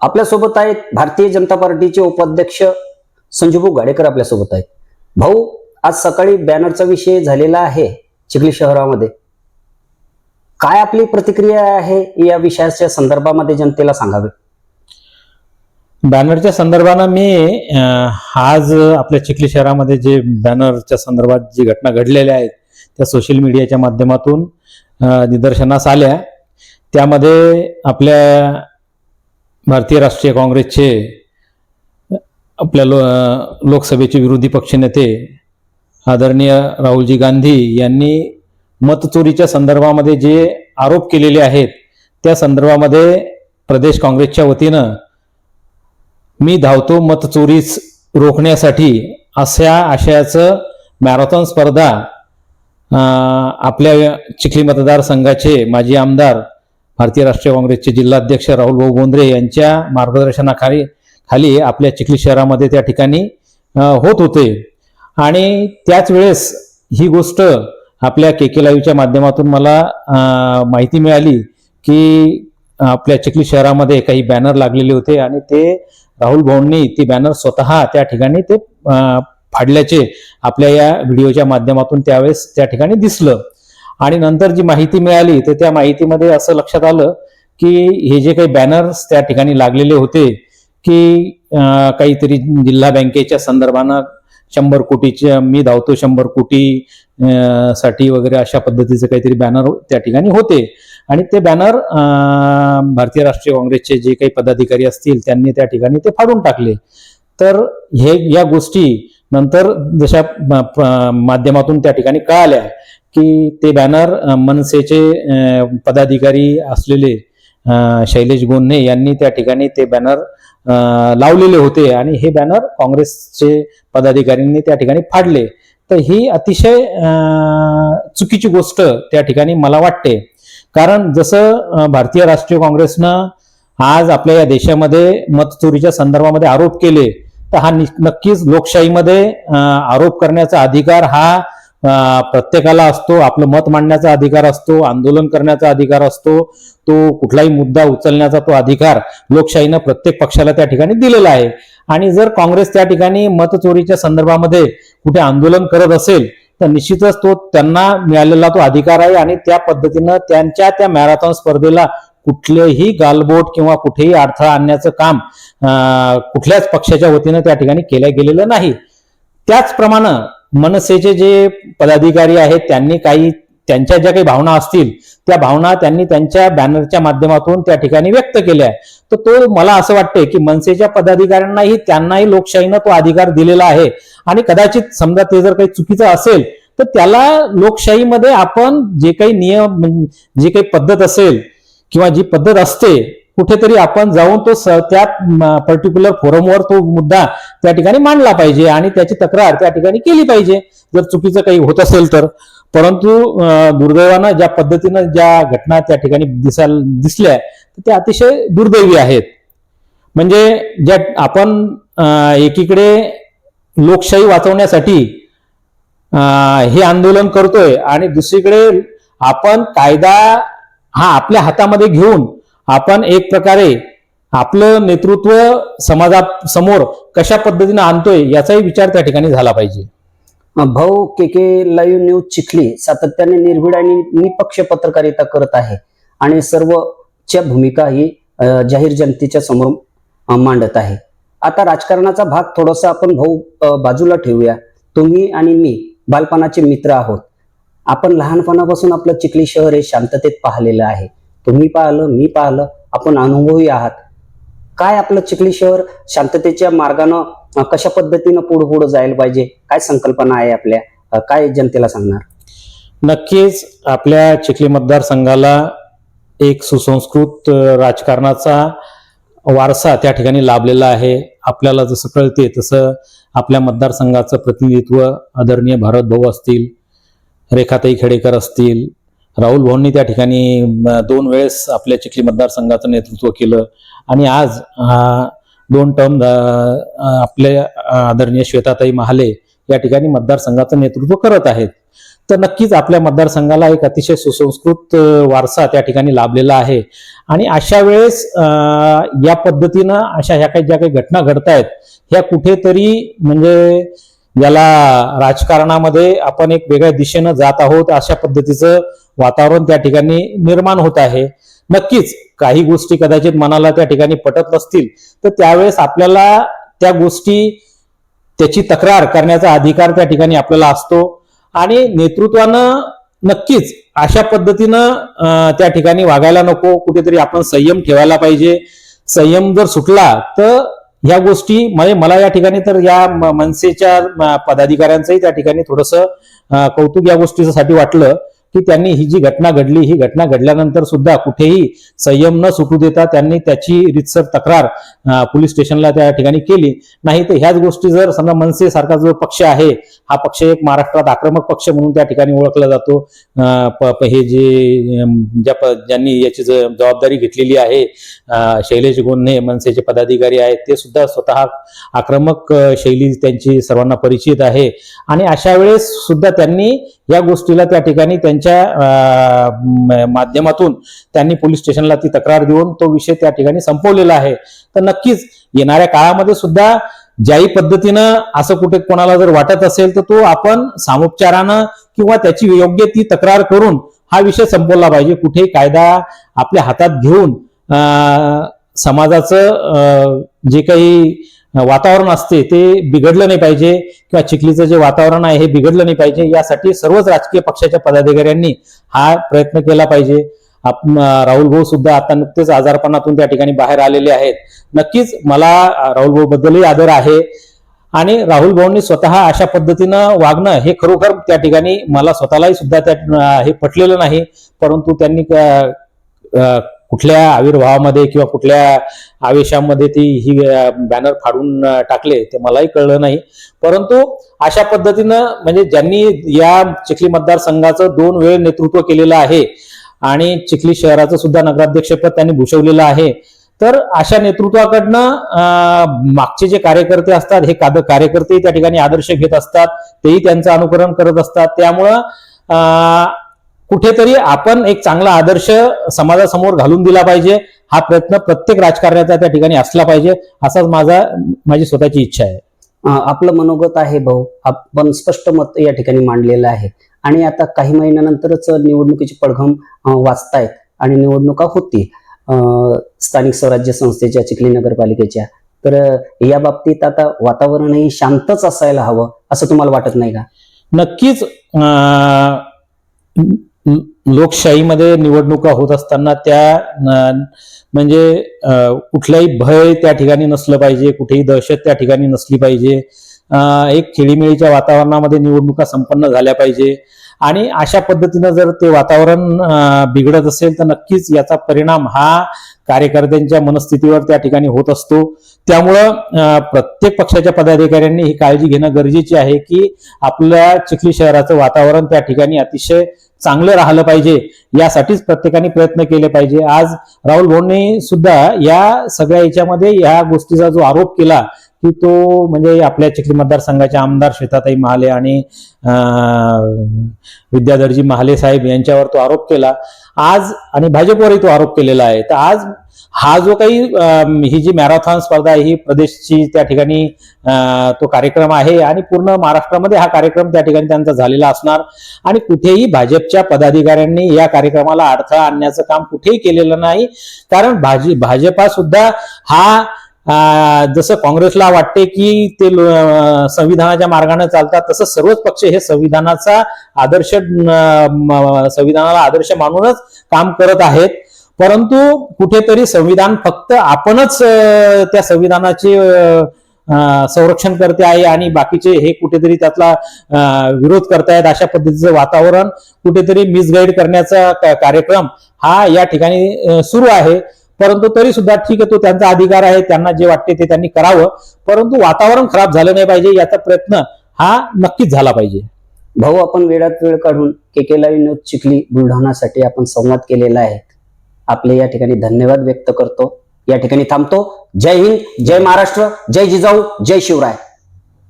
आपल्यासोबत आहेत भारतीय जनता पार्टीचे उपाध्यक्ष संजूभाऊ गाडेकर आपल्यासोबत आहेत. भाऊ आज सकाळी बॅनरचा विषय झालेला आहे चिखली शहरामध्ये. काय आपली प्रतिक्रिया आहे या विषयाच्या संदर्भामध्ये जनतेला सांगावे? बॅनरच्या संदर्भानं मी आज आपल्या चिखली शहरामध्ये जे बॅनरच्या संदर्भात जी घटना घडलेल्या आहेत त्या सोशल मीडियाच्या माध्यमातून निदर्शनास आल्या. त्यामध्ये आपल्या भारतीय राष्ट्रीय काँग्रेसचे आपल्या लो लोकसभेचे विरोधी पक्षनेते आदरणीय राहुलजी गांधी यांनी मतचोरीच्या संदर्भामध्ये जे आरोप केलेले आहेत त्या संदर्भामध्ये प्रदेश काँग्रेसच्या वतीनं मी धावतो मतचोरीस रोखण्यासाठी अशा आशयाचं मॅरेथॉन स्पर्धा आपल्या चिखली मतदारसंघाचे माजी आमदार भारतीय राष्ट्रीय काँग्रेसचे जिल्हाध्यक्ष राहुल भाऊ बोंद्रे यांच्या मार्गदर्शनाखाली खाली आपल्या चिखली शहरामध्ये त्या ठिकाणी होत होते. आणि त्याच वेळेस ही गोष्ट आपल्या के के लाईव्हच्या माध्यमातून मला माहिती मिळाली की आपल्या चिखली शहरामध्ये काही बॅनर लागलेले होते आणि ते राहुल भाऊंनी ती बॅनर स्वतः त्या ठिकाणी ते फाडल्याचे आपल्या या व्हिडिओच्या माध्यमातून त्यावेळेस त्या ठिकाणी दिसलं. आणि नंतर जी माहिती मिळाली तर त्या माहितीमध्ये असं लक्षात आलं की हे जे काही बॅनर्स त्या ठिकाणी लागलेले होते की काहीतरी जिल्हा बँकेच्या संदर्भानं शंभर कोटीच्या मी धावतो शंभर कोटी साठी वगैरे अशा पद्धतीचे काहीतरी बॅनर त्या ठिकाणी होते. आणि ते बॅनर भारतीय राष्ट्रीय काँग्रेसचे जे काही पदाधिकारी असतील त्यांनी त्या ठिकाणी ते फाडून टाकले. तर हे या गोष्टी नंतर जशा प- माध्यमातून त्या ठिकाणी कळाल्या. की ते बॅनर मनसेचे पदाधिकारी असलेले शैलेश गोन्हे यांनी त्या ठिकाणी ते बॅनर लावलेले होते आणि हे बॅनर काँग्रेसचे पदाधिकाऱ्यांनी त्या ठिकाणी फाडले. तर ही अतिशय चुकीची गोष्ट त्या ठिकाणी मला वाटते. कारण जसं भारतीय राष्ट्रीय काँग्रेसनं आज आपल्या या देशामध्ये मतचोरीच्या संदर्भामध्ये आरोप केले तर हा नि- नक्कीच लोकशाहीमध्ये आरोप करण्याचा अधिकार हा प्रत्येकाला असतो आपलं मत मांडण्याचा अधिकार असतो आंदोलन करण्याचा अधिकार असतो तो कुठलाही मुद्दा उचलण्याचा तो अधिकार लोकशाहीनं प्रत्येक पक्षाला त्या ठिकाणी दिलेला आहे. आणि जर काँग्रेस त्या ठिकाणी मतचोरीच्या संदर्भामध्ये कुठे आंदोलन करत असेल तर निश्चितच तो त्यांना मिळालेला तो अधिकार आहे आणि त्या पद्धतीनं त्यांच्या त्या मॅरेथॉन स्पर्धेला कुठलेही गालबोट किंवा कुठेही अडथळा आणण्याचं काम कुठल्याच पक्षाच्या वतीनं त्या ठिकाणी केलं गेलेलं नाही. त्याचप्रमाणे मनसेचे जे पदाधिकारी आहेत त्यांनी काही त्यांच्या ज्या काही भावना असतील त्या भावना त्यांनी त्यांच्या बॅनरच्या माध्यमातून त्या ठिकाणी व्यक्त केल्या तर तो मला असं वाटतंय की मनसेच्या पदाधिकाऱ्यांनाही त्यांनाही लोकशाहीनं तो अधिकार दिलेला आहे. आणि कदाचित समजा ते जर काही चुकीचं असेल तर त्याला लोकशाहीमध्ये आपण जे काही नियम म्हण- जे काही पद्धत असेल किंवा जी पद्धत असते कुठेतरी आपण जाऊन तो स- त्या पर्टिक्युलर फोरमवर तो मुद्दा त्या ठिकाणी मांडला पाहिजे आणि त्याची तक्रार त्या ठिकाणी केली पाहिजे. जर चुकीचं काही होत असेल तर. परंतु दुर्दैवानं ज्या पद्धतीनं ज्या घटना त्या ठिकाणी दिसायला दिसल्या तर त्या अतिशय दुर्दैवी आहेत. म्हणजे ज्या आपण एकीकडे लोकशाही वाचवण्यासाठी हे आंदोलन करतोय आणि दुसरीकडे आपण कायदा हा आपल्या हातामध्ये घेऊन आपण एक प्रकारे आपलं नेतृत्व समाजासमोर कशा पद्धतीने आणतोय याचाही विचार त्या ठिकाणी झाला पाहिजे. भाऊ K K live news Chikhli सातत्याने निर्भीड आणि निपक्ष पत्रकारिता करत आहे आणि सर्वच्या भूमिका ही जाहीर जनतेच्या समोर मांडत आहे. आता राजकारणाचा भाग थोडासा आपण भाऊ बाजूला ठेवूया. तुम्ही आणि मी बालपणाचे मित्र आहोत. आपण लहानपणापासून आपलं चिखली शहर हे शांततेत पाहिलेलं आहे. तुम्ही पाहिलं मी पाहिलं आपण अनुभवी आहात. काय आपलं चिखली शहर शांततेच्या मार्गानं कशा पद्धतीनं पुढे पुढे जायला पाहिजे? काय संकल्पना आहे आपल्या? काय जनतेला सांगणार? नक्कीच आपल्या चिखली मतदारसंघाला एक सुसंस्कृत राजकारणाचा वारसा त्या ठिकाणी लाभलेला आहे. आपल्याला जसं कळते तसं आपल्या मतदारसंघाचं प्रतिनिधित्व आदरणीय भारत भाऊ असतील रेखाताई खेडेकर असतील राहुल भाऊंनी त्या ठिकाणी दोन वेळेस आपल्या चिखली मतदारसंघाचं नेतृत्व केलं. आणि आज दोन टर्म आपले आदरणीय श्वेताताई महाले या ठिकाणी मतदारसंघाचं नेतृत्व करत आहेत. तर नक्कीच आपल्या मतदारसंघाला एक अतिशय सुसंस्कृत वारसा त्या ठिकाणी लाभलेला आहे. आणि अशा वेळेस या पद्धतीनं अशा ह्या काही ज्या काही घटना घडत आहेत ह्या कुठेतरी म्हणजे याला राजकारणामध्ये आपण एक वेगळ्या दिशेनं जात आहोत अशा पद्धतीचं वातावरण त्या ठिकाणी निर्माण होत आहे. नक्कीच काही गोष्टी कदाचित मनाला त्या ठिकाणी पटत नसतील तर त्यावेळेस आपल्याला त्या गोष्टी त्याची तक्रार करण्याचा अधिकार त्या ठिकाणी आपल्याला असतो. आणि नेतृत्वानं नक्कीच अशा पद्धतीनं त्या ठिकाणी वागायला नको. कुठेतरी आपण संयम ठेवायला पाहिजे. संयम जर सुटला तर ह्या गोष्टी म्हणजे मला या ठिकाणी तर या मनसेच्या पदाधिकाऱ्यांचंही त्या ठिकाणी थोडंसं कौतुक या गोष्टीसाठी वाटलं. की त्यांनी ही जी घटना घडली ही घटना घडल्यानंतर सुद्धा कुठेही संयम न सुटू देता त्यांनी त्याची रितसर तक्रार पोलीस स्टेशनला त्या ठिकाणी केली. नाही तर ह्याच गोष्टी जर समजा मनसे सारखा जो पक्ष आहे हा पक्ष एक महाराष्ट्रात आक्रमक पक्ष म्हणून त्या ठिकाणी ओळखला जातो. प- हे जे ज्या प- ज्यांनी याची जबाबदारी घेतलेली आहे शैलेश गोन्हे मनसेचे पदाधिकारी आहेत ते सुद्धा स्वतः आक्रमक शैली त्यांची सर्वांना परिचित आहे. आणि अशा वेळेस सुद्धा त्यांनी या गोष्टीला त्या ठिकाणी त्यांच्या माध्यमातून त्यांनी पोलीस स्टेशनला ती तक्रार देऊन तो विषय त्या ठिकाणी संपवलेला आहे. तर नक्कीच येणाऱ्या काळामध्ये सुद्धा ज्याही पद्धतीनं असं कुठे कोणाला जर वाटत असेल तर तो आपण सामोपचारानं किंवा त्याची योग्य ती तक्रार करून हा विषय संपवला पाहिजे. कुठेही कायदा आपल्या हातात घेऊन समाजाचं जे काही वातावरण असते ते बिघडलं नाही पाहिजे किंवा चिखलीचं जे वातावरण आहे हे बिघडलं नाही पाहिजे. यासाठी सर्वच राजकीय पक्षाच्या पदाधिकाऱ्यांनी हा प्रयत्न केला पाहिजे. आप राहुल भाऊ सुद्धा आता नुकतेच आजारपणातून त्या ठिकाणी बाहेर आलेले आहेत. नक्कीच मला राहुल भाऊ बद्दलही आदर आहे. आणि राहुल भाऊंनी स्वतः अशा पद्धतीनं वागणं हे खरोखर त्या ठिकाणी मला स्वतःलाही सुद्धा त्या हे पटलेलं नाही. परंतु त्यांनी कुठल्या आविर्भावामध्ये किंवा कुठल्या आवेशामध्ये ती ही बॅनर फाडून टाकले ते मलाही कळलं नाही. परंतु अशा पद्धतीनं म्हणजे ज्यांनी या चिखली मतदारसंघाचं दोन वेळ नेतृत्व केलेलं आहे आणि चिखली शहराचं सुद्धा नगराध्यक्षपद त्यांनी भूषवलेलं आहे तर अशा नेतृत्वाकडनं मागचे जे कार्यकर्ते असतात हे काद- कार्यकर्ते त्या ठिकाणी आदर्श घेत असतात तेही त्यांचं अनुकरण करत असतात. त्यामुळं कुठेतरी आपण एक चांगला आदर्श समाजासमोर घालून दिला पाहिजे. हा प्रयत्न प्रत्येक राजकारण्याचा त्या ठिकाणी असला पाहिजे असाच माझा माझी स्वतःची इच्छा आहे. आपलं मनोगत आहे भाऊ. आपण स्पष्ट मत या ठिकाणी मांडलेलं आहे. आणि आता काही महिन्यानंतरच निवडणुकीची पडघम वाचतायत आणि निवडणुका होती स्थानिक स्वराज्य संस्थेच्या चिखली नगरपालिकेच्या. तर या बाबतीत आता वातावरणही शांतच असायला हवं असं तुम्हाला वाटत नाही का? नक्कीच लोकशाहीमध्ये निवडणुका होत असताना त्या म्हणजे कुठलाही भय त्या ठिकाणी नसलं पाहिजे कुठेही दहशत त्या ठिकाणी नसली पाहिजे. एक खेळीमेळीच्या वातावरणामध्ये निवडणुका संपन्न झाल्या पाहिजे. आणि अशा पद्धतीनं जर ते वातावरण बिघडत असेल तर नक्कीच याचा परिणाम हा कार्यकर्त्यांच्या मनस्थितीवर त्या ठिकाणी होत असतो. त्यामुळं प्रत्येक पक्षाच्या पदाधिकाऱ्यांनी ही काळजी घेणं गरजेची आहे की आपल्या चिखली शहराचं वातावरण त्या ठिकाणी अतिशय चांगलं राहिलं पाहिजे. यासाठीच प्रत्येकाने प्रयत्न केले पाहिजे. आज राहुल भाऊंनी सुद्धा या सगळ्या याच्यामध्ये या गोष्टीचा जो आरोप केला की तो म्हणजे आपल्या चिखली मतदारसंघाचे आमदार श्वेताताई महाले आणि विद्याधरजी महाले साहेब यांच्यावर तो आरोप केला. आज आणि भाजपवरही तो आरोप केलेला आहे. तर आज हा जो काही ही जी मॅरेथॉन स्पर्धा आहे ही प्रदेशची त्या ठिकाणी तो कार्यक्रम आहे आणि पूर्ण महाराष्ट्रामध्ये हा कार्यक्रम त्या ठिकाणी त्यांचा झालेला असणार. आणि कुठेही भाजपच्या पदाधिकाऱ्यांनी या कार्यक्रमाला अडथळा आणण्याचं काम कुठेही केलेलं नाही. कारण भाजी भाजपा सुद्धा हा जसं काँग्रेसला वाटते की ते संविधानाच्या मार्गाने चालतात तसं सर्वच पक्ष हे संविधानाचा आदर्श संविधानाला आदर्श मानूनच काम करत आहेत. परंतु कुठेतरी संविधान फक्त आपणच त्या संविधानाचे संरक्षण करते आहे आणि बाकीचे हे कुठेतरी त्यातला विरोध करतायत अशा पद्धतीचं वातावरण कुठेतरी मिसगाईड करण्याचा कार्यक्रम हा या ठिकाणी सुरू आहे. परंतु तरी सुद्धा ठीक आहे तो त्यांचा अधिकार आहे त्यांना जे वाटते ते त्यांनी करावं. परंतु वातावरण खराब झालं नाही पाहिजे याचा प्रयत्न हा नक्कीच झाला पाहिजे. भाऊ आपण वेळात वेळ काढून के के लाईव्ह चिखली बुलढाणासाठी आपण संवाद केलेला आहे. आपले या ठिकाणी धन्यवाद व्यक्त करतो. या ठिकाणी थांबतो. जय हिंद जय महाराष्ट्र जय जिजाऊ जय शिवराय.